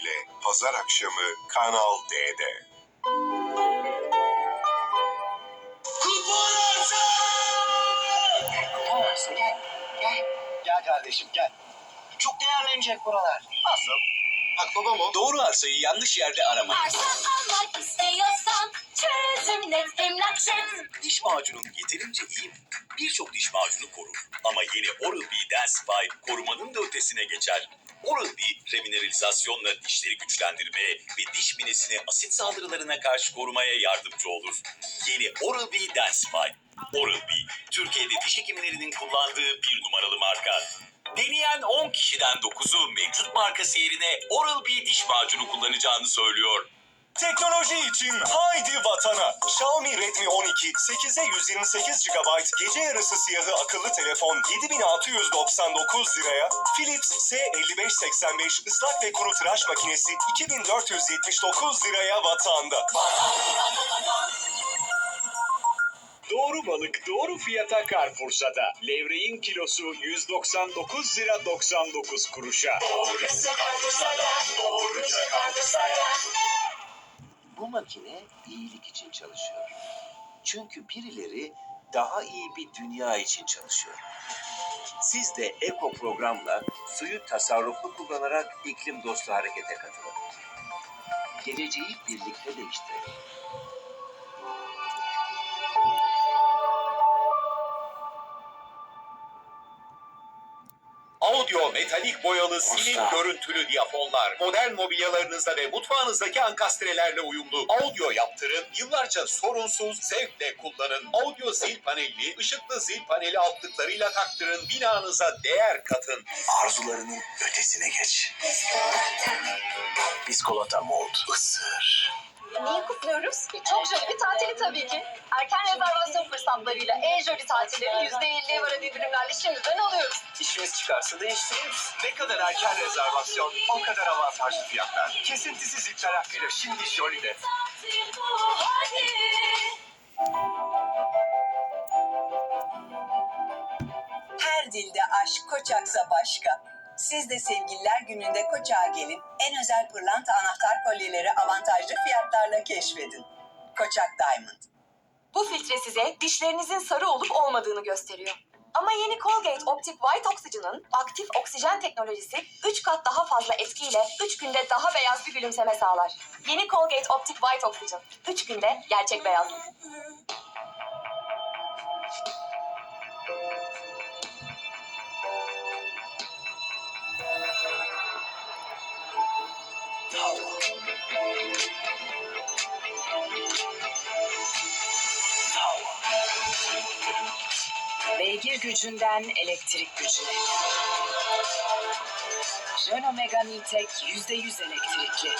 ile pazar akşamı Kanal D'de. Kupon arsa gel. Gel. Gel kardeşim gel. Çok değerlenecek buralar. Nasıl? Bak babam o. Doğru arsayı yanlış yerde arama. Arsa almak istiyorsan çözüm net emlakçı. Diş macunun yeterince iyi mi? Birçok diş macunu korur. Ama yeni Oral-B Densify korumanın da ötesine geçer. Oral-B remineralizasyonla dişleri güçlendirmeye ve diş minesine asit saldırılarına karşı korumaya yardımcı olur. Yeni Oral-B Densify. Oral-B, Türkiye'de diş hekimlerinin kullandığı bir numaralı marka. Deneyen 10 kişiden 9'u mevcut markası yerine Oral-B diş macunu kullanacağını söylüyor. Teknoloji için haydi vatana. Xiaomi Redmi 12 8'e 128 GB gece yarısı siyahı akıllı telefon 7699 liraya. Philips S5585 ıslak ve kuru tıraş makinesi 2479 liraya vatanda. Doğru balık doğru fiyata Carrefour'da. Levreğin kilosu 199 lira 99 kuruşa. Bu makine iyilik için çalışıyor. Çünkü birileri daha iyi bir dünya için çalışıyor. Siz de Eko programla suyu tasarruflu kullanarak iklim dostu harekete katılın. Geleceği birlikte değiştirelim. Audio metalik boyalı silim görüntülü diyafonlar. Modern mobilyalarınızda ve mutfağınızdaki ankastrelerle uyumlu. Audio yaptırın, yıllarca sorunsuz, zevkle kullanın. Audio zil panelini, ışıklı zil paneli altlıklarıyla taktırın. Binanıza değer katın. Arzularının ötesine geç. Biskolata mod. Isır. Neyi kutluyoruz? Çok jolly bir tatili tabii ki. Erken rezervasyon fırsatlarıyla en jolly tatilleri %50'ye varan indirimlerle şimdiden alıyoruz. İşimiz çıkarsa değiştiririz. Ne kadar erken rezervasyon, o kadar avantajlı fiyatlar. Kesintisiz iptal hakkıyla şimdi hadi. Her dilde aşk Koçaksa başka. Siz de sevgililer gününde Koçak'a gelin, en özel pırlanta anahtar kolyeleri avantajlı fiyatlarla keşfedin. Koçak Diamond. Bu filtre size dişlerinizin sarı olup olmadığını gösteriyor. Ama yeni Colgate Optic White Oxygen'ın aktif oksijen teknolojisi 3 kat daha fazla etkiyle 3 günde daha beyaz bir gülümseme sağlar. Yeni Colgate Optic White Oxygen. 3 günde gerçek beyazlık. Beygir gücünden elektrik gücüne. Renault Megane E-Tech %100 elektrikli.